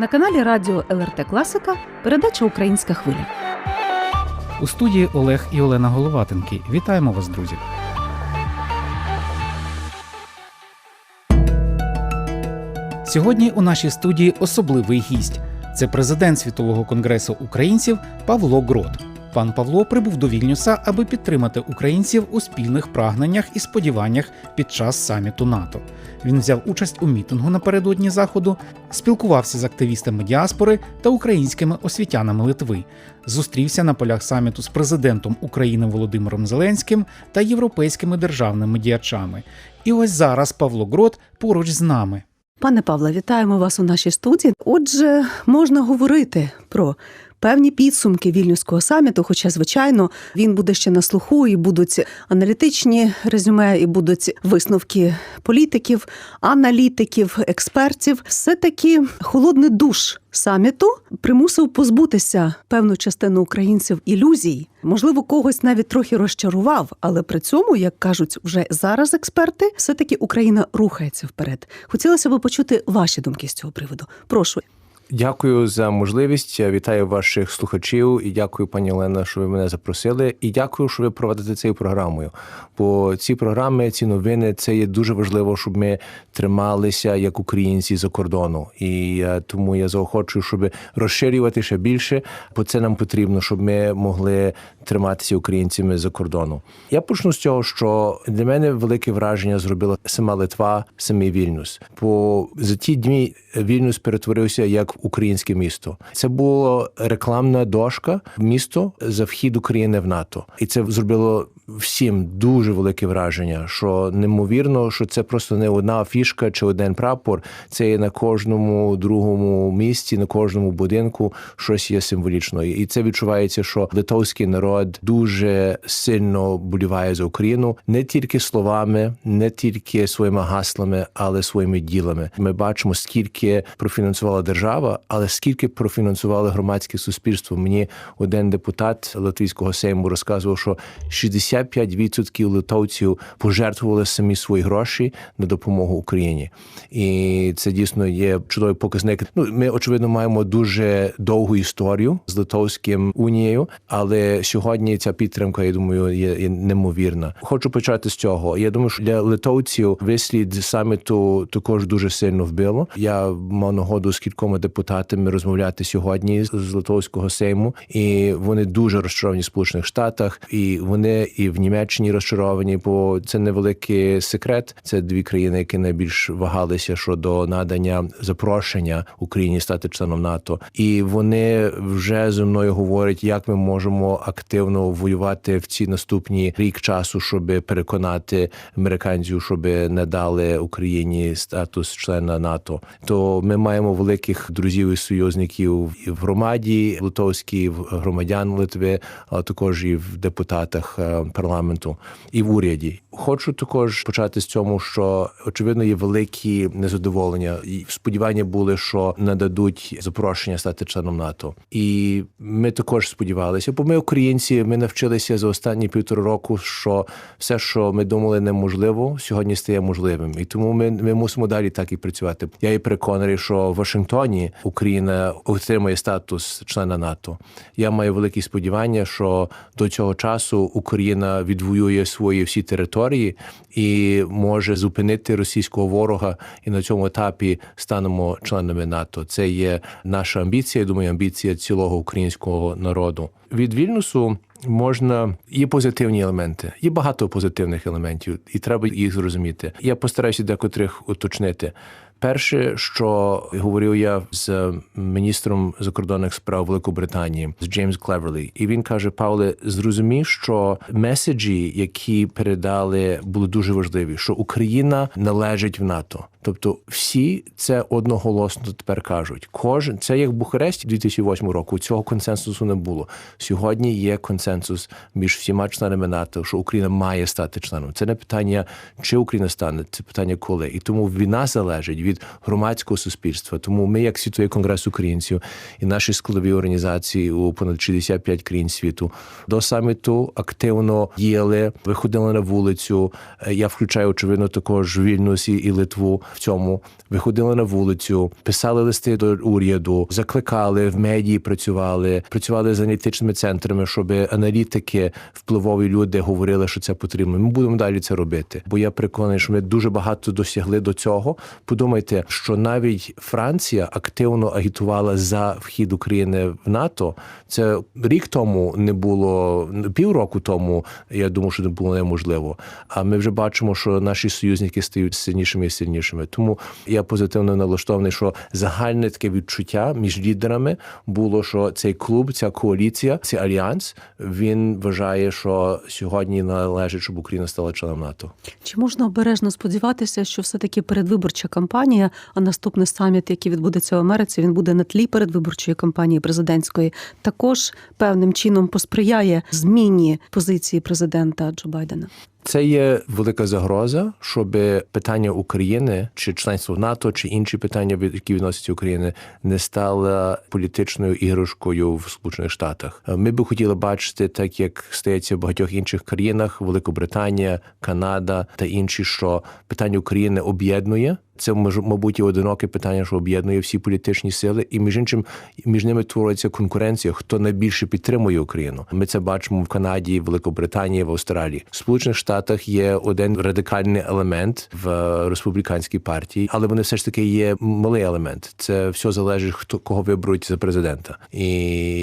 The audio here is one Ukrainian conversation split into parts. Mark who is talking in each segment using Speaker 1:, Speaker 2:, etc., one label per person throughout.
Speaker 1: На каналі Радіо ЛРТ Класика передача Українська хвиля.
Speaker 2: У студії Олег і Олена Головатенки. Вітаємо вас, друзі. Сьогодні у нашій студії особливий гість. Це президент Світового конгресу українців Павло Грот. Пан Павло прибув до Вільнюса, аби підтримати українців у спільних прагненнях і сподіваннях під час саміту НАТО. Він взяв участь у мітингу напередодні заходу, спілкувався з активістами діаспори та українськими освітянами Литви, зустрівся на полях саміту з президентом України Володимиром Зеленським та європейськими державними діячами. І ось зараз Павло Грот поруч з нами.
Speaker 1: Пане Павле, вітаємо вас у нашій студії. Отже, можна говорити про певні підсумки вільнюського саміту. Хоча, звичайно, він буде ще на слуху, і будуть аналітичні резюме, і будуть висновки політиків, аналітиків, експертів. Все таки холодний душ саміту примусив позбутися певну частину українців ілюзій. Можливо, когось навіть трохи розчарував, але при цьому, як кажуть вже зараз експерти, все таки Україна рухається вперед. Хотілося б почути ваші думки з цього приводу. Прошу.
Speaker 3: Дякую за можливість. Вітаю ваших слухачів і дякую, пані Олена, що ви мене запросили. І дякую, що ви проводите цією програмою. Бо ці програми, ці новини, це є дуже важливо, щоб ми трималися як українці за кордону. І е, тому я заохочую, щоб розширювати ще більше, бо це нам потрібно, щоб ми могли триматися українцями за кордону. Я почну з цього, що для мене велике враження зробила сама Литва, самий Вільнюс. Бо за ті дні Вільнюс перетворився як українське місто. Це була рекламна дошка місто за вхід України в НАТО, і це зробило всім дуже велике враження. Що неймовірно, що це просто не одна фішка чи один прапор. Це є на кожному другому місці, на кожному будинку щось є символічно. І це відчувається, що литовський народ дуже сильно боліває за Україну не тільки словами, не тільки своїми гаслами, але своїми ділами. Ми бачимо, скільки профінансувала держава, але скільки профінансувало громадське суспільство. Мені один депутат латвійського сейму розказував, що 65% литовців пожертвували самі свої гроші на допомогу Україні, і це дійсно є чудовий показник. Ну ми очевидно маємо дуже довгу історію з литовським унією, але сьогодні ця підтримка, я думаю, є, неймовірна. Хочу почати з цього. Я думаю, що для литовців вислід саміту також дуже сильно вбило. Я мав нагоду з кількома депутатами розмовляти сьогодні з литовського сейму, і вони дуже розчаровані в Сполучених Штатах, і вони і в Німеччині розчаровані, бо це невеликий секрет. Це дві країни, які найбільш вагалися щодо надання запрошення Україні стати членом НАТО, і вони вже зі мною говорять, як ми можемо активно воювати в ці наступні рік часу, щоб переконати американців, щоб не дали Україні статус члена НАТО. То ми маємо великих друзів і союзників і в громаді литовській, в громадян Литви, а також і в депутатах parlamentu i v úriedi, Хочу також почати з цьому, що очевидно є великі незадоволення, і сподівання були, що нададуть запрошення стати членом НАТО, і ми також сподівалися, бо ми, українці, ми навчилися за останні півтора року, що все, що ми думали неможливо, сьогодні стає можливим, і тому ми, ми мусимо далі так і працювати. Я і переконаний, що в Вашингтоні Україна отримає статус члена НАТО. Я маю великі сподівання, що до цього часу Україна відвоює свої всі території і може зупинити російського ворога, і на цьому етапі станемо членами НАТО. Це є наша амбіція. я Думаю, амбіція цілого українського народу. Від Вільнюсу можна є позитивні елементи, є багато позитивних елементів, і треба їх зрозуміти. Я постараюся декотрих уточнити. Перше, що говорив я з міністром закордонних справ Великобританії з Джеймс Клеверлі, і він каже: Павле, зрозумій, що меседжі, які передали, були дуже важливі, що Україна належить в НАТО. Тобто, всі це одноголосно тепер кажуть. Кожен це як в Бухаресті 2008 року. Цього консенсусу не було. Сьогодні є консенсус між всіма членами НАТО, що Україна має стати членом. Це не питання, чи Україна стане, це питання коли. І тому війна залежить від громадського суспільства. Тому ми, як світовий конгрес українців і наші складові організації у понад 65 країн світу, до саміту активно діяли, виходили на вулицю. Я включаю очевидно також Вільнюс і Литву в цьому, виходили на вулицю, писали листи до уряду, закликали в медії, працювали, працювали з аналітичними центрами, щоб аналітики, впливові люди говорили, що це потрібно. Ми будемо далі це робити. Бо я переконаний, що ми дуже багато досягли до цього. Подумайте, що навіть Франція активно агітувала за вхід України в НАТО. Це рік тому не було півроку тому. Я думаю, що це було неможливо. А ми вже бачимо, що наші союзники стають сильнішими і сильнішими. Тому я позитивно налаштований, що загальне таке відчуття між лідерами було, що цей клуб, ця коаліція, цей альянс, він вважає, що сьогодні належить, щоб Україна стала членом НАТО.
Speaker 1: Чи можна обережно сподіватися, що все-таки передвиборча кампанія, а наступний саміт, який відбудеться в Америці, він буде на тлі передвиборчої кампанії президентської, також певним чином посприяє зміні позиції президента Джо Байдена?
Speaker 3: Це є велика загроза, щоб питання України чи членство в НАТО, чи інші питання, які відносяться України, не стало політичною іграшкою в Сполучених Штатах. Ми би хотіли бачити, так як стається в багатьох інших країнах, Великобританія, Канада та інші, що питання України об'єднує. Це мабуть і одиноке питання, що об'єднує всі політичні сили, і між іншим між ними твориться конкуренція, хто найбільше підтримує Україну. Ми це бачимо в Канаді, в Великобританії, в Австралії. В Сполучених Штатах є один радикальний елемент в республіканській партії, але вони все ж таки є малий елемент. Це все залежить, хто кого виберуть за президента. І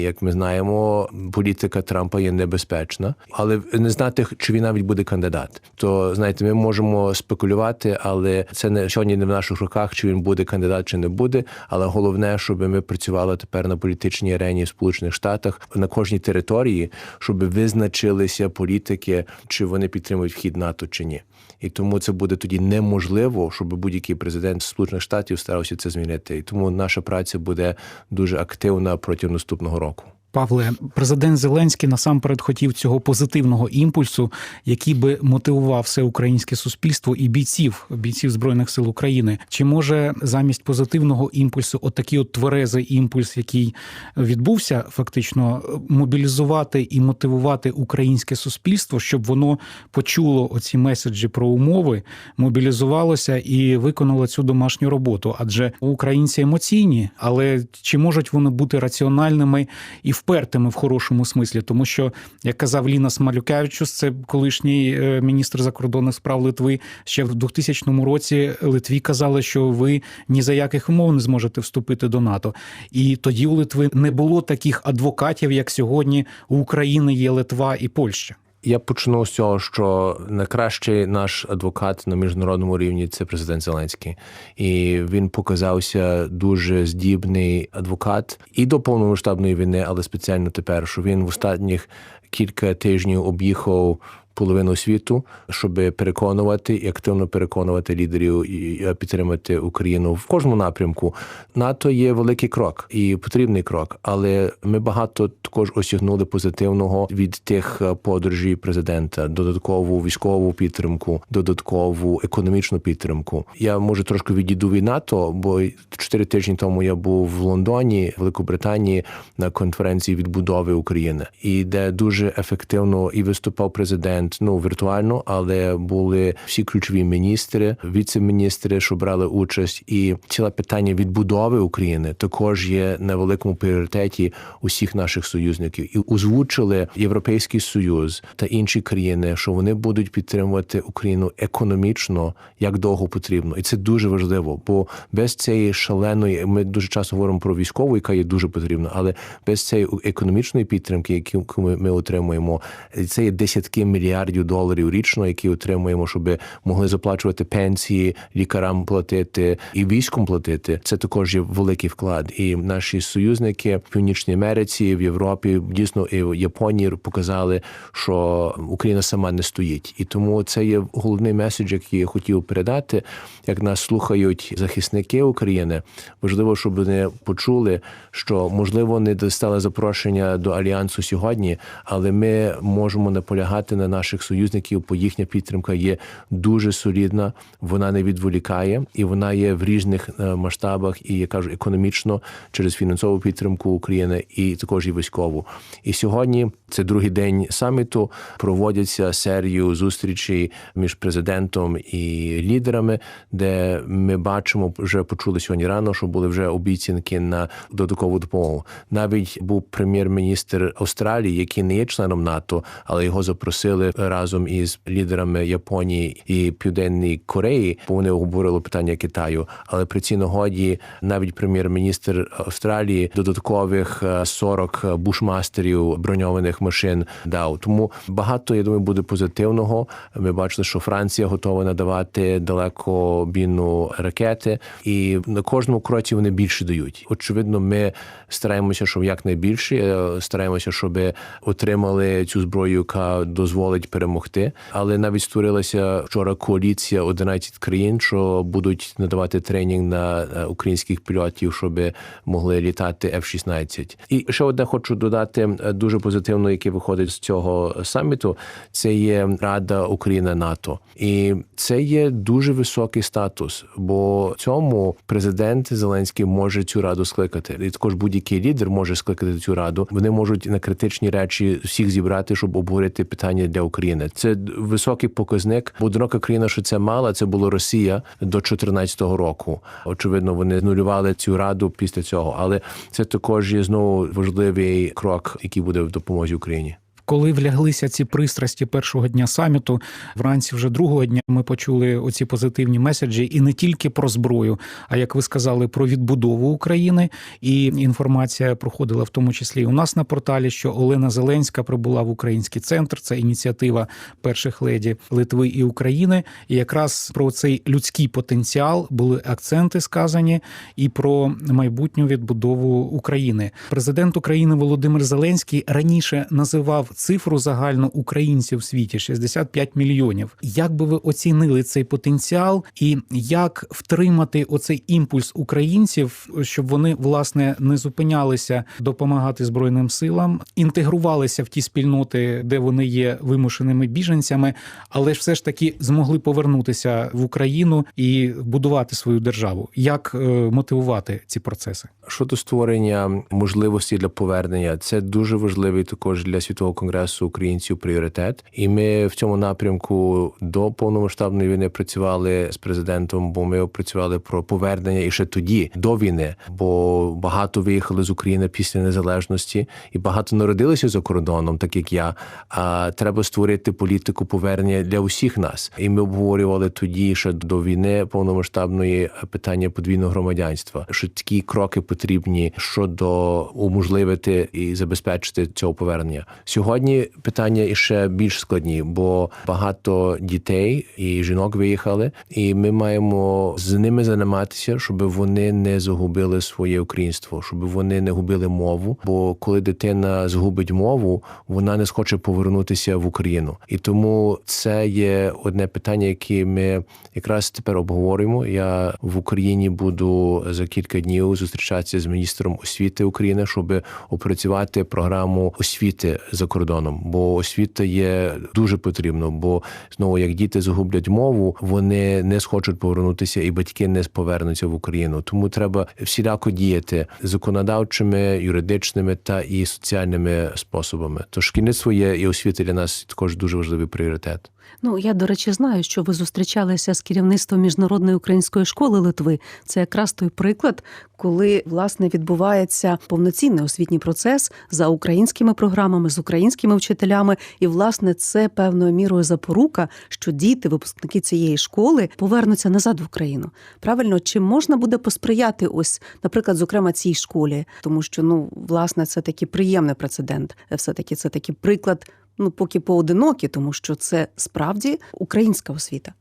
Speaker 3: як ми знаємо, політика Трампа є небезпечна, але не знати, чи він навіть буде кандидат. То знаєте, ми можемо спекулювати, але це не сьогодні не в наших руках, чи він буде кандидат, чи не буде. Але головне, щоб ми працювали тепер на політичній арені в Сполучених Штатах на кожній території, щоб визначилися політики, чи вони підтримують вхід НАТО чи ні. І тому це буде тоді неможливо, щоб будь-який президент Сполучених Штатів старався це змінити. І тому наша праця буде дуже активна протягом наступного року.
Speaker 2: Павле, президент Зеленський насамперед хотів цього позитивного імпульсу, який би мотивував все українське суспільство і бійців, бійців збройних сил України. Чи може замість позитивного імпульсу, отакий от тверезий імпульс, який відбувся, фактично мобілізувати і мотивувати українське суспільство, щоб воно почуло оці меседжі про умови, мобілізувалося і виконало цю домашню роботу? Адже українці емоційні, але чи можуть вони бути раціональними і впертими в хорошому смислі, тому що, як казав Лінас Смалюкевичус, це колишній е, міністр закордонних справ Литви. Ще в 2000 році Литві казали, що ви ні за яких умов не зможете вступити до НАТО. І тоді у Литви не було таких адвокатів, як сьогодні у України є Литва і Польща.
Speaker 3: Я почну з цього, що найкращий наш адвокат на міжнародному рівні це президент Зеленський, і він показався дуже здібний адвокат і до повномасштабної війни, але спеціально тепер, що він в останніх кілька тижнів об'їхав. Половину світу, щоб переконувати і активно переконувати лідерів і підтримати Україну в кожному напрямку. НАТО є великий крок і потрібний крок, але ми багато також осягнули позитивного від тих е, подорожей президента, додаткову військову підтримку, додаткову економічну підтримку. Я може трошки відійду від НАТО, бо чотири тижні тому я був в Лондоні, Великобританії на конференції відбудови України, і де дуже ефективно і виступав президент. Ну віртуально, але були всі ключові міністри, віце-міністри, що брали участь, і ціле питання відбудови України також є на великому пріоритеті усіх наших союзників, і озвучили Європейський Союз та інші країни, що вони будуть підтримувати Україну економічно як довго потрібно, і це дуже важливо. Бо без цієї шаленої ми дуже часто говоримо про військову, яка є дуже потрібна, але без цієї економічної підтримки, яку ми, отримуємо, це є десятки мільярдів доларів річно, які отримуємо, щоб могли заплачувати пенсії, лікарам платити і військом платити. Це також є великий вклад. І наші союзники в Північній Америці, в Європі, дійсно і в Японії показали, що Україна сама не стоїть, і тому це є головний меседж, який я хотів передати. Як нас слухають захисники України, важливо, щоб вони почули, що можливо не достали запрошення до альянсу сьогодні, але ми можемо наполягати на наших союзників, бо їхня підтримка є дуже солідна, вона не відволікає і вона є в різних е, масштабах, і я кажу економічно через фінансову підтримку України, і також і військову. І сьогодні Це другий день саміту. Проводяться серію зустрічей між президентом і лідерами, де ми бачимо, вже почули сьогодні рано, що були вже обіцянки на додаткову допомогу. Навіть був прем'єр-міністр Австралії, який не є членом НАТО, але його запросили разом із лідерами Японії і Південної Кореї, бо вони обговорили питання Китаю. Але при цій нагоді навіть прем'єр-міністр Австралії додаткових е, 40 бушмастерів броньованих машин дав. Тому багато я думаю буде позитивного. Ми бачили, що Франція готова надавати далекобійну ракети, і на кожному кроці вони більше дають. Очевидно, ми стараємося, щоб якнайбільше е, стараємося, щоб отримали цю зброю, яка дозволить перемогти. Але навіть створилася вчора коаліція 11 країн, що будуть надавати тренінг на е, українських пілотів, щоб могли літати F-16. І ще одне хочу додати е, дуже позитивно, яке виходить з цього саміту. Це є Рада Україна НАТО, і це є дуже високий статус. Бо цьому президент Зеленський може цю раду скликати. І також будь-який лідер може скликати цю раду. Вони можуть на критичні речі всіх зібрати, щоб обговорити питання для України. Це високий показник. Одинока країна, що це мала, це була Росія до 2014 року. Очевидно, вони знулювали цю раду після цього, але це також є знову важливий крок, який буде в допомозі Україні.
Speaker 2: Коли вляглися ці пристрасті першого дня саміту, вранці вже другого дня ми почули оці позитивні меседжі, і не тільки про зброю, а як ви сказали, про відбудову України. І інформація проходила в тому числі у нас на порталі, що Олена Зеленська прибула в український центр. Це ініціатива перших леді Литви і України. І якраз про цей людський потенціал були акценти сказані, і про майбутню відбудову України. Президент України Володимир Зеленський раніше називав цифру загальну українців в світі 65 мільйонів. Як би ви оцінили цей потенціал, і як втримати оцей імпульс українців, щоб вони власне не зупинялися допомагати збройним силам, інтегрувалися в ті спільноти, де вони є вимушеними біженцями, але ж все ж таки змогли повернутися в Україну і будувати свою державу? Як е, мотивувати ці процеси?
Speaker 3: Щодо створення можливості для повернення, це дуже важливий також для світового конгресу українців пріоритет. І ми в цьому напрямку до повномасштабної війни працювали з президентом, бо ми працювали про повернення і ще тоді до війни, бо багато виїхали з України після незалежності, і багато народилися за кордоном, так як я. А треба створити політику повернення для усіх нас. І ми обговорювали тоді ще до війни повномасштабної питання подвійного громадянства. Що такі кроки потрібні щодо уможливити і забезпечити цього повернення. Сьогодні питання іще більш складні, бо багато дітей і жінок виїхали, і ми маємо з ними займатися, щоб вони не загубили своє українство, щоб вони не губили мову. Бо коли дитина згубить мову, вона не схоче повернутися в Україну. І тому це є одне питання, яке ми якраз тепер обговорюємо. Я в Україні буду за кілька днів зустрічатися з міністром освіти України, щоб опрацювати програму освіти за кордоном. Бо освіта є дуже потрібно. Бо знову як діти загублять мову, вони не схочуть повернутися, і батьки не повернуться в Україну. Тому треба всіляко діяти законодавчими, юридичними та і соціальними способами. Тож шкільництво є і освіта для нас також дуже важливий пріоритет.
Speaker 1: Ну я до речі знаю, що ви зустрічалися з керівництвом міжнародної української школи Литви. Це якраз той приклад, коли власне відбувається повноцінний освітній процес за українськими програмами, з українськими вчителями, і власне це певною мірою запорука, що діти, випускники цієї школи, повернуться назад в Україну. Правильно, чи можна буде посприяти ось, наприклад, зокрема цій школі, тому що ну власне це такий приємний прецедент, все таки це такий приклад. Ну, поки поодинокі, тому що це справді українська освіта.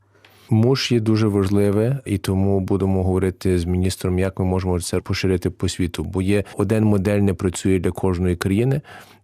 Speaker 3: Муж є дуже важливе, і тому будемо говорити з міністром, як ми можемо це поширити по світу. Бо є один модель не працює для кожної країни,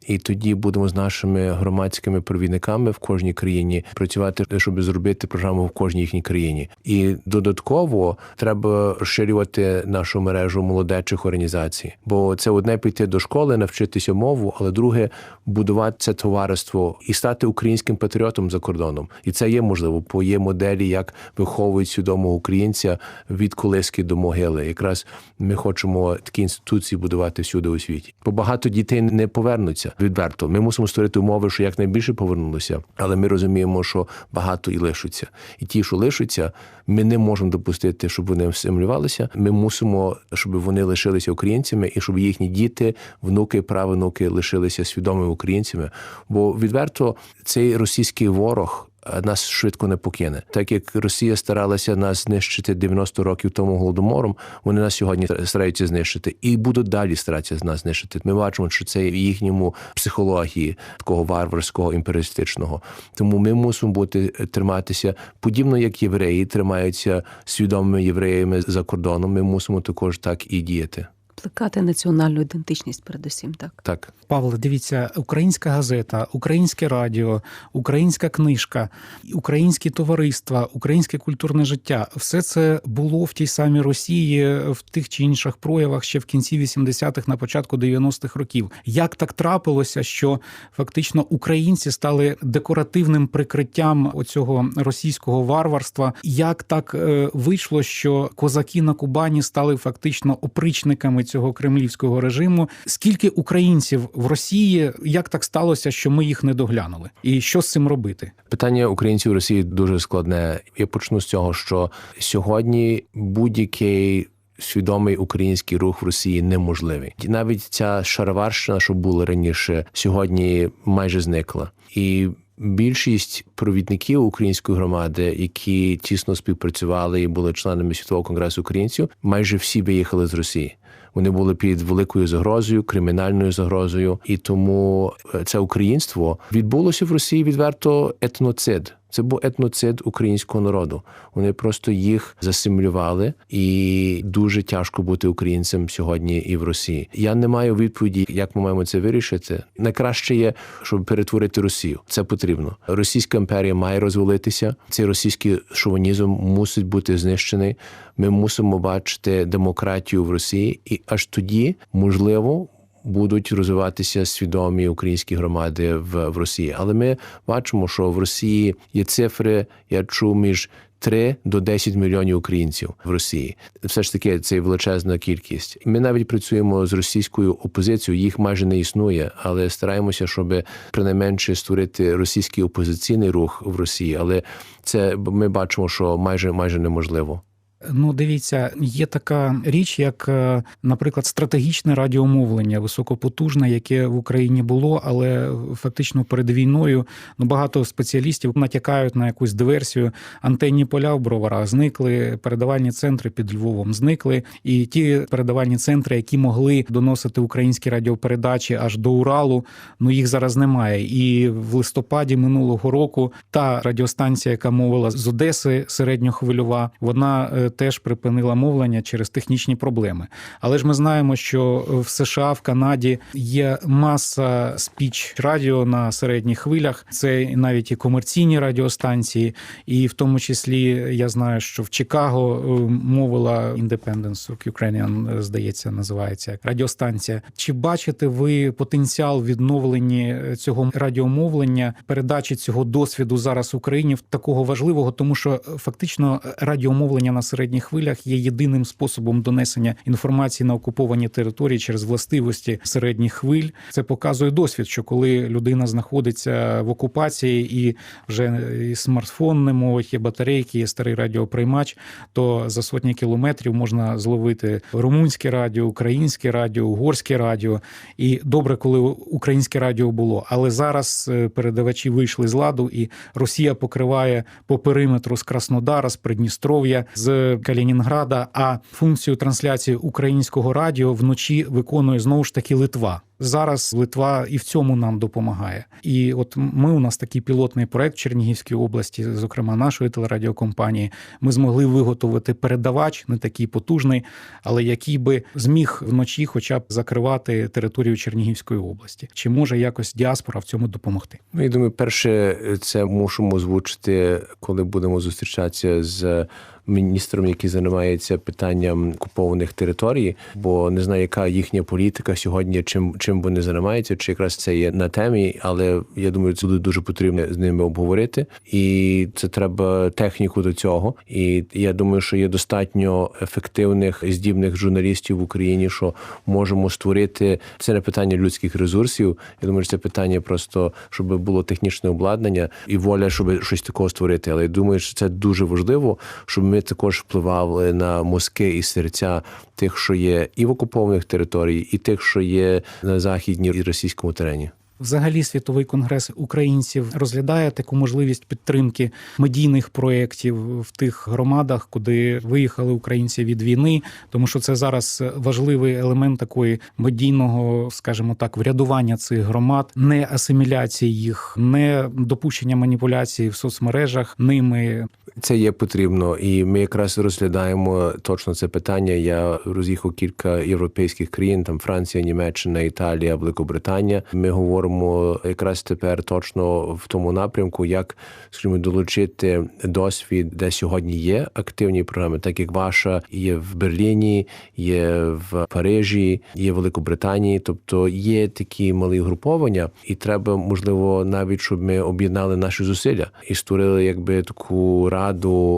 Speaker 3: і тоді будемо з нашими громадськими провідниками в кожній країні працювати, щоб зробити програму в кожній їхній країні. І додатково треба розширювати нашу мережу молодечих організацій. Бо це одне піти до школи, навчитися мову, але друге будувати це товариство і стати українським патріотом за кордоном. І це є можливо, бо є моделі, як виховують свідомого українця від колиски до могили. Якраз ми хочемо такі інституції будувати всюди у світі. Бо багато дітей не повернуться. Відверто, ми мусимо створити умови, що якнайбільше повернулося, але ми розуміємо, що багато і лишиться. І ті, що лишаться, ми не можемо допустити, щоб вони асимілювалися. Ми мусимо, щоб вони лишилися українцями, і щоб їхні діти, внуки, правонуки лишилися свідомими українцями. Бо відверто цей російський ворог. Е, Нас швидко не покине, так як Росія старалася нас знищити 90 років тому голодомором. Вони нас сьогодні стараються знищити і будуть далі старатися нас знищити. Ми бачимо, що це в їхньому психології такого варварського імперіалістичного. Тому ми мусимо бути триматися подібно, як євреї тримаються свідомими євреями за кордоном. Ми мусимо також так і діяти.
Speaker 1: Плекати національну ідентичність, передусім, так.
Speaker 3: Так.
Speaker 2: Павле, дивіться, українська газета, українське радіо, українська книжка, українські товариства, українське культурне життя все це було в тій самій Росії в тих чи інших проявах ще в кінці 80-х, на початку 90-х років. Як так трапилося, що фактично українці стали декоративним прикриттям оцього російського варварства? Як так е, вийшло, що козаки на Кубані стали фактично опричниками цього кремлівського режиму? Скільки українців в Росії як так сталося, що ми їх не доглянули? І що з цим робити?
Speaker 3: Питання українців в Росії дуже складне. Я почну з цього, що сьогодні будь-який свідомий український рух в Росії неможливий. Навіть ця шароварщина, що була раніше, сьогодні майже зникла. І більшість провідників української громади, які тісно співпрацювали і були членами світового конгресу українців, майже всі виїхали з Росії. Вони були під великою загрозою, кримінальною загрозою, і тому е, це українство відбулося в Росії відверто етноцид. Це був етноцид українського народу. Вони просто їх засимулювали, і дуже тяжко бути українцем сьогодні і в Росії. Я не маю відповіді, як ми маємо це вирішити. Найкраще є, щоб перетворити Росію. Це потрібно. Російська імперія має розвалитися. Цей російський шовінізм мусить бути знищений. Ми мусимо бачити демократію в Росії, і аж тоді можливо будуть розвиватися свідомі українські громади в, в Росії. Але ми бачимо, що в Росії є цифри, я чув між 3 до 10 мільйонів українців в Росії. Все ж таки це величезна кількість. Ми навіть працюємо з російською опозицією, їх майже не існує, але стараємося, щоб принайменше створити російський опозиційний рух в Росії. Але це ми бачимо, що майже майже неможливо.
Speaker 2: Ну, дивіться, є така річ, як, е, наприклад, стратегічне радіомовлення високопотужне, яке в Україні було, але фактично перед війною ну багато спеціалістів натякають на якусь диверсію. Антенні поля в броварах зникли, передавальні центри під Львовом зникли, і ті передавальні центри, які могли доносити українські радіопередачі аж до Уралу, ну їх зараз немає. І в листопаді минулого року та радіостанція, яка мовила з Одеси середньохвильова, вона е, теж припинила мовлення через технічні проблеми. Але ж ми знаємо, що в США, в Канаді є маса спіч радіо на середніх хвилях. Це навіть і комерційні радіостанції, і в тому числі я знаю, що в Чикаго е, мовила Independence of Ukrainian, е, здається, називається радіостанція. Чи бачите ви потенціал в відновленні цього радіомовлення, передачі цього досвіду зараз в Україні такого важливого, тому що е, фактично радіомовлення на середніх хвилях є єдиним способом донесення інформації на окуповані території через властивості середніх хвиль. Це показує досвід, що коли людина знаходиться в окупації і вже і смартфон не мовить, є батарейки, є старий радіоприймач, то за сотні кілометрів можна зловити румунське радіо, українське радіо, угорське радіо. І добре, коли українське радіо було. Але зараз е, передавачі вийшли з ладу, і Росія покриває по периметру з Краснодара, з Придністров'я, з Калінінграда. А функцію трансляції українського радіо вночі виконує знову ж таки Литва. Зараз Литва і в цьому нам допомагає. І от ми у нас такий пілотний проект в Чернігівській області, зокрема нашої телерадіокомпанії. Ми змогли виготовити передавач, не такий потужний, але який би зміг вночі, хоча б закривати територію Чернігівської області. Чи може якось діаспора в цьому допомогти?
Speaker 3: Ну, я думаю, перше, це мусимо озвучити, коли будемо зустрічатися з міністром, який займається питанням купованих територій, бо не знаю, яка їхня політика сьогодні, чим чим вони займаються, чи якраз це є на темі, але я думаю, це буде дуже потрібно з ними обговорити, і це треба техніку до цього. І я думаю, що є достатньо ефективних здібних журналістів в Україні, що можемо створити це не питання людських ресурсів. Я думаю, що це питання просто, щоб було технічне обладнання і воля, щоб щось такого створити. Але я думаю, що це дуже важливо, щоб ми також впливали на мозки і серця тих, що є і в окупованих територій, і тих, що є на західній і російському терені.
Speaker 2: Взагалі, світовий конгрес українців розглядає таку можливість підтримки медійних проєктів в тих громадах, куди виїхали українці від війни, тому що це зараз важливий елемент такої медійного, скажімо так, врядування цих громад, не асиміляції їх, не допущення маніпуляцій в соцмережах ними.
Speaker 3: Це є потрібно, і ми якраз розглядаємо точно це питання. Я роз'їхав кілька європейських країн, там Франція, Німеччина, Італія, Великобританія. Ми говоримо якраз тепер точно в тому напрямку, як скажімо, долучити досвід, де сьогодні є активні програми, так як ваша є в Берліні, є в Парижі, є в Великобританії. Тобто є такі малі груповання, і треба можливо навіть щоб ми об'єднали наші зусилля і створили якби таку раду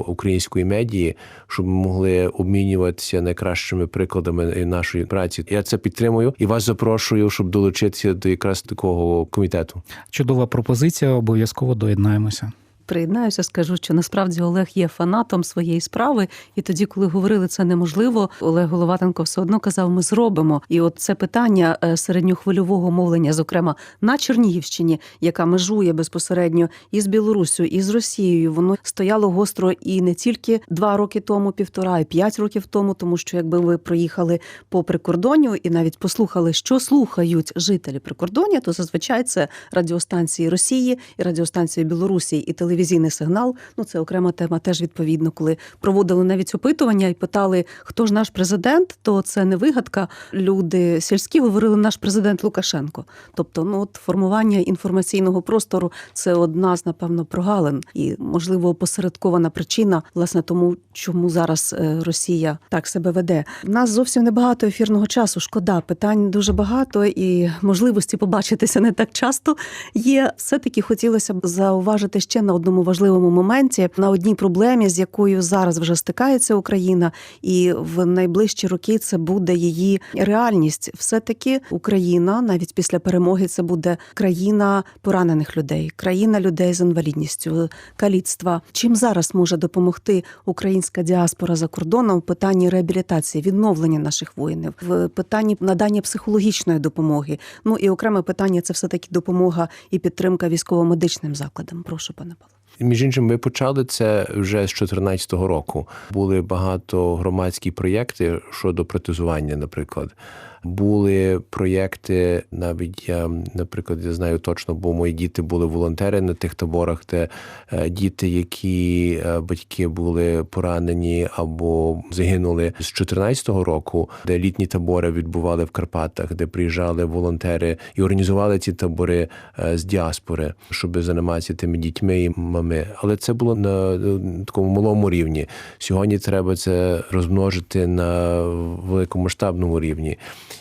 Speaker 3: української медії, щоб ми могли обмінюватися найкращими прикладами нашої праці. Я це підтримую і вас запрошую, щоб долучитися до якраз такого комітету.
Speaker 2: Чудова пропозиція, обов'язково доєднаємося.
Speaker 1: Приєднаюся, скажу, що насправді Олег є фанатом своєї справи, і тоді, коли говорили це неможливо, Олег Головатенко все одно казав, ми зробимо. І от це питання е, середньохвильового мовлення, зокрема на Чернігівщині, яка межує безпосередньо із Білоруссю, і з Росією, воно стояло гостро і не тільки два роки тому, півтора, й п'ять років тому, тому що якби ви проїхали по прикордонню і навіть послухали, що слухають жителі прикордоння, то зазвичай це радіостанції Росії і радіостанції Білорусі і телевізійний сигнал. Ну це окрема тема. Теж відповідно, коли проводили навіть опитування і питали, хто ж наш президент, то це не вигадка. Люди сільські говорили наш президент Лукашенко. Тобто, ну от формування інформаційного простору це одна з напевно прогалин і можливо опосередкована причина, власне, тому чому зараз е, Росія так себе веде. У нас зовсім небагато ефірного часу. Шкода, питань дуже багато і можливості побачитися не так часто є. Все таки хотілося б зауважити ще на одному важливому моменті, на одній проблемі, з якою зараз вже стикається Україна, і в найближчі роки це буде її реальність. Все таки Україна, навіть після перемоги, це буде країна поранених людей, країна людей з інвалідністю, каліцтва. Чим зараз може допомогти українська діаспора за кордоном в питанні реабілітації, відновлення наших воїнів, в питанні надання психологічної допомоги? Ну і окреме питання це все таки допомога і підтримка військово-медичним закладам. Прошу, пане Павло.
Speaker 3: Між іншим, ми почали це вже з 2014 року. Були багато громадські проєкти щодо протезування, наприклад. Були проєкти, навіть я, наприклад, я знаю точно, бо мої діти були волонтери на тих таборах, де е, діти, які е, батьки були поранені або загинули з 2014 року, де літні табори відбували в Карпатах, де приїжджали волонтери і організували ці табори е, з діаспори, щоб займатися тими дітьми і мами. Але це було на такому малому рівні. Сьогодні треба це розмножити на великомасштабному рівні.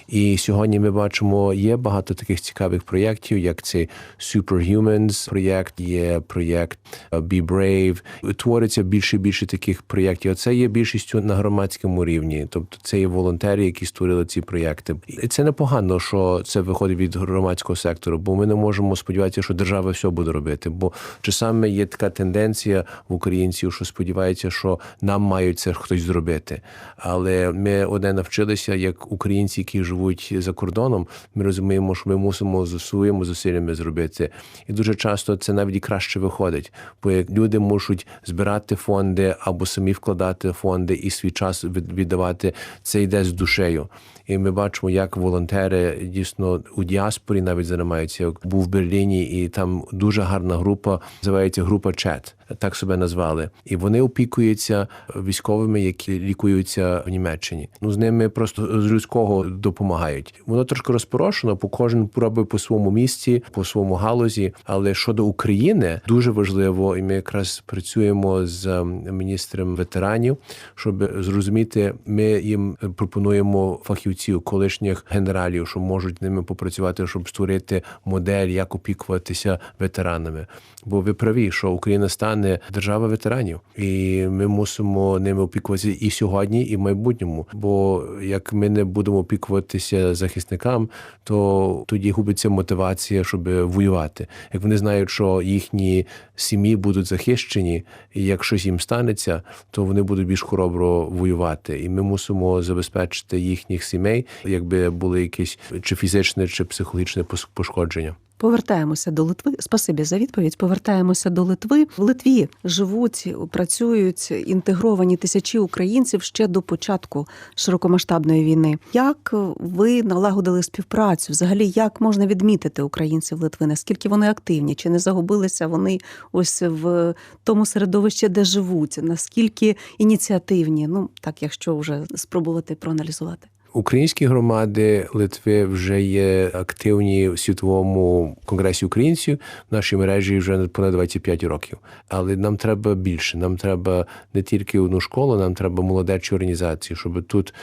Speaker 3: І сьогодні ми бачимо, є багато таких цікавих проєктів, як цей Superhumans проєкт, є проєкт е, Be Brave. Твориться більше і більше таких проєктів. А Це є більшістю на громадському рівні. Тобто це є волонтери, які створили ці проєкти. І це непогано, що це виходить від громадського сектору, бо ми не можемо сподіватися, що держава все буде робити. Бо часами є така тенденція в українців, що сподіваються, що нам мають це хтось зробити. Але ми одне навчилися, як українці, які живуть за кордоном, ми розуміємо, що ми мусимо за своїми зусиллями зробити. І дуже часто це навіть і краще виходить, бо як люди мушуть збирати фонди або самі вкладати фонди і свій час віддавати, це йде з душею. І ми бачимо, як волонтери дійсно у діаспорі навіть займаються. Був в Берліні, і там дуже гарна група, називається група Чет. Так себе назвали, і вони опікуються військовими, які лікуються в Німеччині. Ну з ними просто з людського допомагають. Воно трошки розпорошено, бо кожен робить по своєму місці, по своєму галузі. Але щодо України дуже важливо, і ми якраз працюємо з ем, міністром ветеранів, щоб зрозуміти, ми їм пропонуємо фахівців, колишніх генералів, що можуть з ними попрацювати, щоб створити модель, як опікуватися ветеранами. Бо ви праві, що Україна стане держава ветеранів, і ми мусимо ними опікуватися і сьогодні, і в майбутньому. Бо як ми не будемо опікуватися захисникам, то тоді губиться мотивація, щоб воювати. Як вони знають, що їхні сім'ї будуть захищені, і як щось їм станеться, то вони будуть більш хоробро воювати. І ми мусимо забезпечити їхніх сімей, якби були якісь чи фізичне, чи психологічне пошкодження.
Speaker 1: Повертаємося до Литви. Спасибі за відповідь. Повертаємося до Литви. В Литві живуть, працюють інтегровані тисячі українців ще до початку широкомасштабної війни. Як ви налагодили співпрацю? Взагалі, як можна відмітити українців Литви? Наскільки вони активні? Чи не загубилися вони ось в тому середовищі, де живуть? Наскільки ініціативні? Ну так, якщо вже спробувати проаналізувати.
Speaker 3: Українські громади Литви вже є активні в світовому конгресі українців. В нашій мережі вже понад 25 років. Але нам треба більше. Нам треба не тільки одну школу, нам треба молодечі організації, щоб тут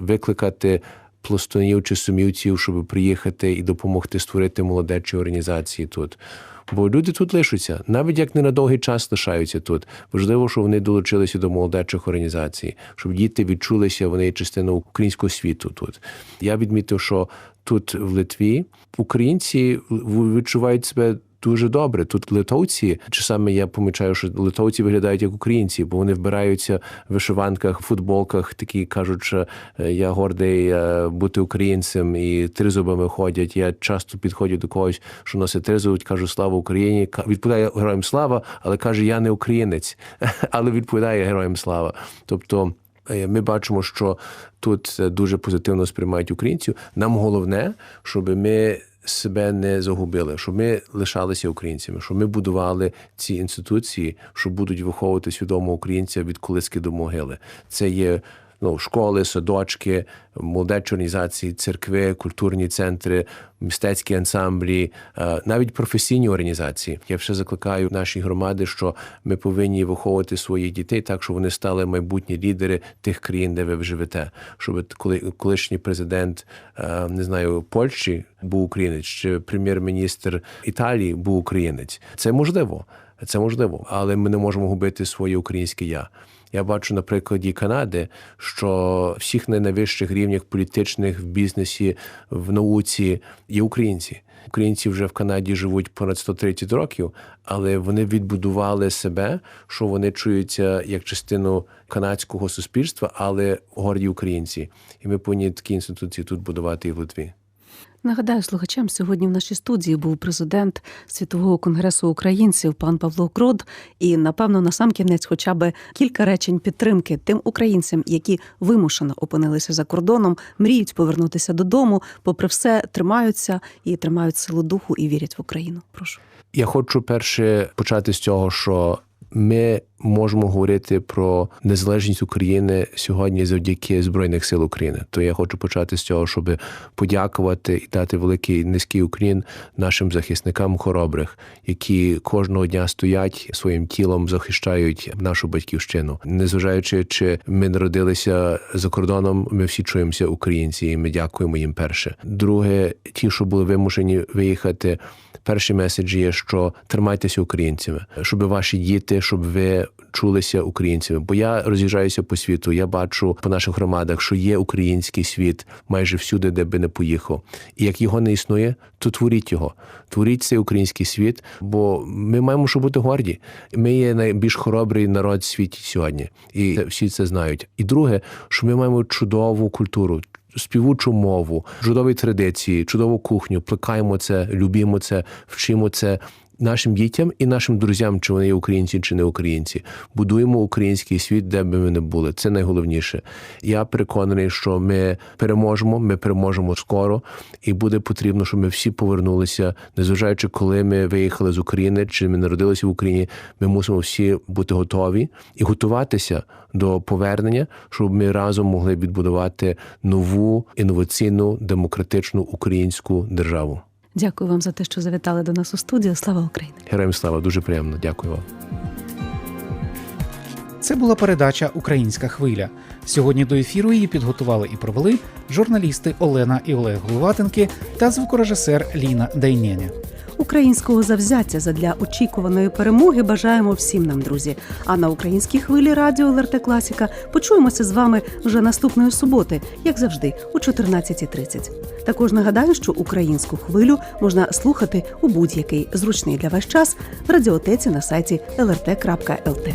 Speaker 3: викликати. Пластунів чи сумівців, щоб приїхати і допомогти створити молодечі організації тут. Бо люди тут лишаться, навіть як не на довгий час лишаються тут. Важливо, щоб вони долучилися до молодечих організацій, щоб діти відчулися, вони є українського світу тут. Я відмітив, що тут в Литві українці відчувають себе. Дуже добре. Тут литовці, часами я помічаю, що литовці виглядають як українці, бо вони вбираються в вишиванках, футболках, такі кажуть, що е, я гордий е, бути українцем, і тризубами ходять. Я часто підходжу до когось, що носить тризуб, кажу слава Україні. Відповідає героям слава, але каже, я не українець, але відповідає героям слава. Тобто. е, Ми бачимо, що тут дуже позитивно сприймають українців. Нам головне, щоб ми себе не загубили, щоб ми лишалися українцями, щоб ми будували ці інституції, що будуть виховувати свідомого українця від колиски до могили. Це є ну, школи, садочки, молодечі організації, церкви, культурні центри, мистецькі ансамблі, навіть професійні організації. Я ще закликаю наші громади, що ми повинні виховувати своїх дітей так, щоб вони стали майбутні лідери тих країн, де ви живете. Щоб коли колишній президент не знаю Польщі був українець, чи прем'єр-міністр Італії був українець. Це можливо. Це можливо, але ми не можемо губити своє українське я. Я бачу на прикладі Канади, що всіх на найвищих рівнях політичних в бізнесі, в науці є українці. Українці вже в Канаді живуть понад 130 років, але вони відбудували себе, що вони чуються як частину канадського суспільства, але горді українці. І ми повинні такі інституції тут будувати і в Литві.
Speaker 1: Нагадаю слухачам, сьогодні в нашій студії був президент Світового конгресу українців пан Павло Крод. І напевно на сам кінець, хоча б кілька речень підтримки тим українцям, які вимушено опинилися за кордоном, мріють повернутися додому, попри все тримаються і тримають силу духу і вірять в Україну. Прошу.
Speaker 3: Я хочу перше почати з цього, що ми можемо говорити про незалежність України сьогодні завдяки Збройних сил України. То я хочу почати з цього, щоб подякувати і дати великий низький уклін нашим захисникам хоробрих, які кожного дня стоять своїм тілом, захищають нашу батьківщину. Незважаючи, чи ми народилися за кордоном, ми всі чуємося українці, і ми дякуємо їм перше. Друге, ті, що були вимушені виїхати. Перший меседж є, що тримайтеся українцями, щоб ваші діти, щоб ви чулися українцями. Бо я роз'їжджаюся по світу. Я бачу по наших громадах, що є український світ майже всюди, де би не поїхав. І як його не існує, то творіть його. Творіть цей український світ, бо ми маємо що бути горді. Ми є найбільш хоробрий народ в світі сьогодні, і всі це знають. І друге, що ми маємо чудову культуру співучу мову, чудові традиції, чудову кухню, плекаємо це, любімо це, вчимо це. Нашим дітям і нашим друзям, чи вони є українці, чи не українці. Будуємо український світ, де би ми не були. Це найголовніше. Я переконаний, що ми переможемо. Ми переможемо скоро, і буде потрібно, щоб ми всі повернулися, незважаючи, коли ми виїхали з України, чи ми народилися в Україні. Ми мусимо всі бути готові і готуватися до повернення, щоб ми разом могли відбудувати нову інноваційну демократичну українську державу.
Speaker 1: Дякую вам за те, що завітали до нас у студію. Слава Україні!
Speaker 3: Героям слава дуже приємно. Дякую вам.
Speaker 2: Це була передача Українська хвиля. Сьогодні до ефіру її підготували і провели журналісти Олена і Олег Головатенки та звукорежисер Ліна Дайнєня.
Speaker 1: Українського завзяття задля очікуваної перемоги бажаємо всім нам, друзі. А на українській хвилі радіо ЛРТ Класіка почуємося з вами вже наступної суботи, як завжди, о 14.30. Також нагадаю, що українську хвилю можна слухати у будь-який зручний для вас час в радіотеці на сайті lrt.lt.